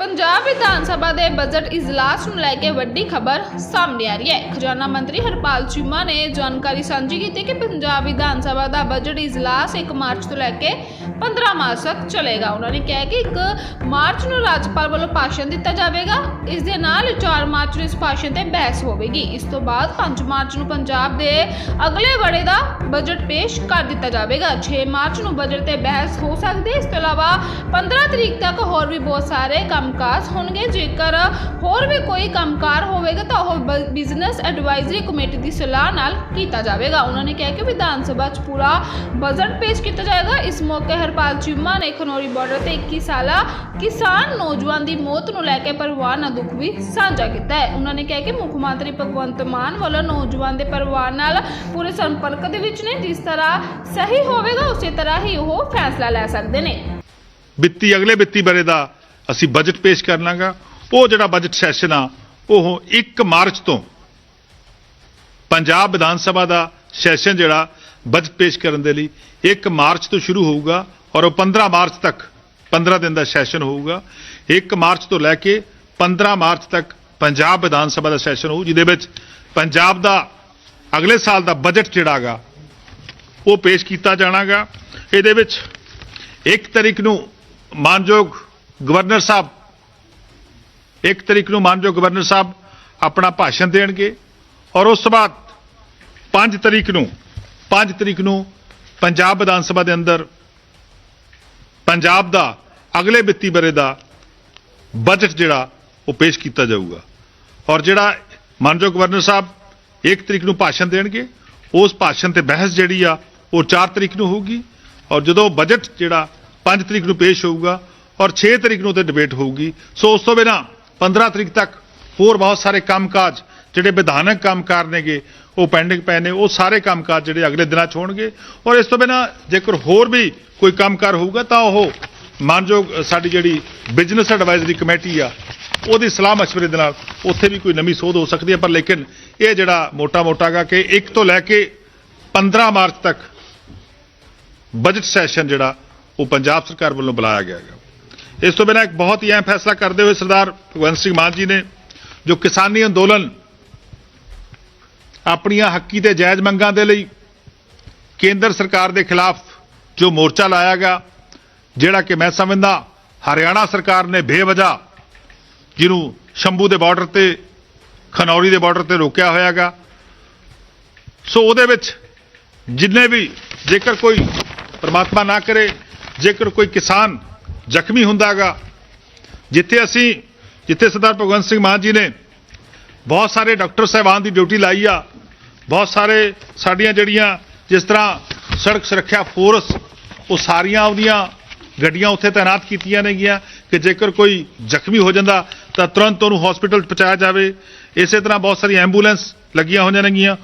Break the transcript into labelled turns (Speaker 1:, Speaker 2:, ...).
Speaker 1: ਪੰਜਾਬ ਵਿਧਾਨ ਸਭਾ ਦੇ ਬਜਟ ਇਜਲਾਸ ਨੂੰ ਲੈ ਕੇ ਵੱਡੀ ਖਬਰ ਸਾਹਮਣੇ ਆ ਰਹੀ ਹੈ। ਖਜ਼ਾਨਾ ਮੰਤਰੀ ਹਰਪਾਲ ਚੀਮਾ ਨੇ ਜਾਣਕਾਰੀ ਸਾਂਝੀ ਕੀਤੀ ਕਿ ਪੰਜਾਬ ਵਿਧਾਨ ਸਭਾ ਦਾ ਬਜਟ ਇਜਲਾਸ 1 ਮਾਰਚ ਤੋਂ ਲੈ ਕੇ 15 ਮਾਰਚ ਤੱਕ ਚੱਲੇਗਾ। ਉਹਨਾਂ ਨੇ ਕਿਹਾ ਕਿ 1 ਮਾਰਚ ਨੂੰ ਰਾਜਪਾਲ ਵੱਲੋਂ ਭਾਸ਼ਣ ਦਿੱਤਾ ਜਾਵੇਗਾ। ਇਸ ਦੇ ਨਾਲ 4 ਮਾਰਚ ਨੂੰ ਇਸ ਭਾਸ਼ਣ ਤੇ ਬਹਿਸ ਹੋਵੇਗੀ। ਇਸ ਤੋਂ ਬਾਅਦ 5 ਮਾਰਚ ਨੂੰ ਪੰਜਾਬ ਦੇ ਅਗਲੇ ਵੜੇ ਦਾ ਬਜਟ ਪੇਸ਼ ਕਰ ਦਿੱਤਾ ਜਾਵੇਗਾ। 6 ਮਾਰਚ ਨੂੰ ਬਜਟ ਤੇ ਬਹਿਸ ਹੋ ਸਕਦੀ ਹੈ। ਇਸ ਤੋਂ ਇਲਾਵਾ 15 ਤਰੀਕ ਤੱਕ ਹੋਰ ਵੀ ਬਹੁਤ ਸਾਰੇ ਕੰਮ ਕੰਮਕਾਜ ਹੋਣਗੇ। ਜੇਕਰ ਹੋਰ ਵੀ ਕੋਈ ਕੰਮਕਾਰ ਹੋਵੇਗਾ ਤਾਂ ਉਹ ਬਿਜ਼ਨਸ ਐਡਵਾਈਜ਼ਰੀ ਕਮੇਟੀ ਦੀ ਸਲਾਹ ਨਾਲ ਕੀਤਾ ਜਾਵੇਗਾ। ਉਹਨਾਂ ਨੇ ਕਿਹਾ ਕਿ ਵਿਧਾਨ ਸਭਾ 'ਚ ਪੂਰਾ ਬਜਟ ਪੇਸ਼ ਕੀਤਾ ਜਾਏਗਾ। ਇਸ ਮੌਕੇ ਹਰਪਾਲ ਚੀਮਾ ਨੇ ਖਨੌਰੀ ਬਾਰਡਰ ਤੇ 21 ਸਾਲਾ ਕਿਸਾਨ ਨੌਜਵਾਨ ਦੀ ਮੌਤ ਨੂੰ ਲੈ ਕੇ ਪਰਿਵਾਰ ਨਾਲ ਦੁੱਖ ਵੀ ਸਾਂਝਾ ਕੀਤਾ ਹੈ। ਉਹਨਾਂ ਨੇ ਕਿਹਾ ਕਿ ਮੁੱਖ ਮੰਤਰੀ ਭਗਵੰਤ ਮਾਨ ਵੱਲੋਂ ਨੌਜਵਾਨ ਦੇ ਪਰਿਵਾਰ ਨਾਲ ਪੂਰੇ ਸੰਪਰਕ ਦੇ ਵਿੱਚ ਨੇ। ਜਿਸ ਤਰ੍ਹਾਂ ਸਹੀ ਹੋਵੇਗਾ, ਉਸੇ ਤਰ੍ਹਾਂ ਹੀ ਉਹ ਫੈਸਲਾ ਲੈ ਸਕਦੇ ਨੇ।
Speaker 2: ਵਿੱਤੀ, ਅਗਲੇ ਵਿੱਤੀ ਬਾਰੇ ਦਾ ਅਸੀਂ ਬਜਟ ਪੇਸ਼ ਕਰਨਾਗਾ। ਉਹ ਜਿਹੜਾ ਬਜਟ ਸੈਸ਼ਨ ਆ, ਉਹ 1 ਮਾਰਚ ਤੋਂ ਪੰਜਾਬ ਵਿਧਾਨ ਸਭਾ ਦਾ ਸੈਸ਼ਨ ਜਿਹੜਾ ਬਜਟ ਪੇਸ਼ ਕਰਨ ਦੇ ਲਈ 1 ਮਾਰਚ ਤੋਂ ਸ਼ੁਰੂ ਹੋਊਗਾ ਔਰ ਉਹ 15 ਮਾਰਚ ਤੱਕ 15 ਦਿਨ ਦਾ ਸੈਸ਼ਨ ਹੋਊਗਾ। 1 ਮਾਰਚ ਤੋਂ ਲੈ ਕੇ 15 ਮਾਰਚ ਤੱਕ ਪੰਜਾਬ ਵਿਧਾਨ ਸਭਾ ਦਾ ਸੈਸ਼ਨ ਹੋਊ, ਜਿਹਦੇ ਵਿੱਚ ਪੰਜਾਬ ਦਾ ਅਗਲੇ ਸਾਲ ਦਾ ਬਜਟ ਜਿਹੜਾਗਾ ਉਹ ਪੇਸ਼ ਕੀਤਾ ਜਾਣਾਗਾ। ਇਹਦੇ ਵਿੱਚ 1 ਤਰੀਕ ਨੂੰ ਮਾਨਯੋਗ ਗਵਰਨਰ ਸਾਹਿਬ, ਇੱਕ ਤਰੀਕ ਨੂੰ ਮਾਨਯੋਗ ਗਵਰਨਰ ਸਾਹਿਬ ਆਪਣਾ ਭਾਸ਼ਣ ਦੇਣਗੇ ਔਰ ਉਸ ਤੋਂ ਬਾਅਦ 5 ਤਰੀਕ ਨੂੰ 5 ਤਰੀਕ ਨੂੰ ਪੰਜਾਬ ਵਿਧਾਨ ਸਭਾ ਦੇ ਅੰਦਰ ਪੰਜਾਬ ਦਾ ਅਗਲੇ ਵਿੱਤੀ ਬਰੇ ਦਾ ਬਜਟ ਜਿਹੜਾ ਉਹ ਪੇਸ਼ ਕੀਤਾ ਜਾਊਗਾ। ਔਰ ਜਿਹੜਾ ਮਾਨਯੋਗ ਗਵਰਨਰ ਸਾਹਿਬ 1 ਤਰੀਕ ਨੂੰ ਭਾਸ਼ਣ ਦੇਣਗੇ, ਉਸ ਭਾਸ਼ਣ ਤੇ ਬਹਿਸ ਜਿਹੜੀ ਆ ਉਹ 4 ਤਰੀਕ ਨੂੰ ਹੋਊਗੀ ਔਰ ਜਦੋਂ ਬਜਟ ਜਿਹੜਾ 5 ਤਰੀਕ ਨੂੰ ਪੇਸ਼ ਹੋਊਗਾ ਔਰ 6 ਤਰੀਕ ਨੂੰ ਤੇ ਡਿਬੇਟ ਹੋਊਗੀ। ਸੋ ਉਸ ਤੋਂ ਬਿਨਾ 15 ਤਰੀਕ ਤੱਕ ਹੋਰ ਬਹੁਤ ਸਾਰੇ ਕੰਮਕਾਜ ਜਿਹੜੇ ਵਿਧਾਨਕ ਕੰਮਕਾਰ ਨੇਗੇ, ਉਹ ਪੈਂਡਿੰਗ ਪਏ ਨੇ, ਉਹ ਸਾਰੇ ਕੰਮਕਾਜ ਜਿਹੜੇ ਅਗਲੇ ਦਿਨਾਂ 'ਚ ਹੋਣਗੇ। ਔਰ ਇਸ ਤੋਂ ਬਿਨਾ ਜੇਕਰ ਹੋਰ ਵੀ ਕੋਈ ਕੰਮਕਾਰ ਹੋਊਗਾ, ਤਾਂ ਉਹ ਮਾਨਯੋਗ ਸਾਡੀ ਜਿਹੜੀ ਬਿਜ਼ਨਸ ਐਡਵਾਈਜ਼ਰੀ ਕਮੇਟੀ ਆ, ਉਹਦੀ ਸਲਾਹ مشਵਰੇ ਦੇ ਨਾਲ ਉੱਥੇ ਵੀ ਕੋਈ ਨਵੀਂ ਸੋਧ ਹੋ ਸਕਦੀ ਹੈ। ਪਰ ਲੇਕਿਨ ਇਹ ਜਿਹੜਾ ਮੋਟਾ-ਮੋਟਾ ਗਾ ਕਿ 1 ਤੋਂ ਲੈ ਕੇ 15 ਮਾਰਚ ਤੱਕ ਬਜਟ ਸੈਸ਼ਨ ਜਿਹੜਾ ਉਹ ਪੰਜਾਬ ਸਰਕਾਰ ਵੱਲੋਂ ਬੁਲਾਇਆ ਗਿਆ ਹੈ ਇਸ ਤੋਂ ਬਿਨਾਂ ਇੱਕ ਬਹੁਤ ਹੀ ਅਹਿਮ ਫੈਸਲਾ ਕਰਦੇ ਹੋਏ ਸਰਦਾਰ ਭਗਵੰਤ ਸਿੰਘ ਮਾਨ ਜੀ ਨੇ, ਜੋ ਕਿਸਾਨੀ ਅੰਦੋਲਨ ਆਪਣੀਆਂ ਹੱਕੀ ਤੇ ਜਾਇਜ਼ ਮੰਗਾਂ ਦੇ ਲਈ ਕੇਂਦਰ ਸਰਕਾਰ ਦੇ ਖਿਲਾਫ ਜੋ ਮੋਰਚਾ ਲਾਇਆ ਗਿਆ, ਜਿਹੜਾ ਕਿ ਮੈਂ ਸਮਝਦਾ ਹਰਿਆਣਾ ਸਰਕਾਰ ਨੇ ਬੇਵਜਾ ਜਿਹਨੂੰ ਸ਼ੰਭੂ ਦੇ ਬਾਰਡਰ ਤੇ, ਖਨੌਰੀ ਦੇ ਬਾਰਡਰ ਤੇ ਰੋਕਿਆ ਹੋਇਆਗਾ ਸੋ ਉਹਦੇ ਵਿੱਚ ਜਿੰਨੇ ਵੀ ਜੇਕਰ ਕੋਈ ਪਰਮਾਤਮਾ ਨਾ ਕਰੇ, ਜੇਕਰ ਕੋਈ ਕਿਸਾਨ ਜ਼ਖਮੀ ਹੁੰਦਾਗਾ। ਜਿੱਥੇ ਅਸੀਂ, ਜਿੱਥੇ ਸਰਦਾਰ ਭਗਵੰਤ ਸਿੰਘ ਮਾਨ ਜੀ ਨੇ ਬਹੁਤ ਸਾਰੇ ਡਾਕਟਰ ਸਾਹਿਬਾਨ ਦੀ ਡਿਊਟੀ ਲਾਈ ਆ, ਬਹੁਤ ਸਾਰੇ ਸਾਡੀਆਂ ਜਿਹੜੀਆਂ ਜਿਸ ਤਰ੍ਹਾਂ ਸੜਕ ਸੁਰੱਖਿਆ ਫੋਰਸ, ਉਹ ਸਾਰੀਆਂ ਉਹਦੀਆਂ ਗੱਡੀਆਂ ਉੱਥੇ ਤਾਇਨਾਤ ਕੀਤੀਆਂ ਨੇਗੀਆਂ ਕਿ ਜੇਕਰ ਕੋਈ ਜ਼ਖਮੀ ਹੋ ਜਾਂਦਾ ਤਾਂ ਤੁਰੰਤ ਉਹਨੂੰ ਹਸਪੀਟਲ ਪਹੁੰਚਾਇਆ ਜਾਵੇ। ਇਸੇ ਤਰ੍ਹਾਂ ਬਹੁਤ ਸਾਰੀ ਐਂਬੂਲੈਂਸ ਲੱਗੀਆਂ ਹੋਈਆਂ ਨੇਗੀਆਂ।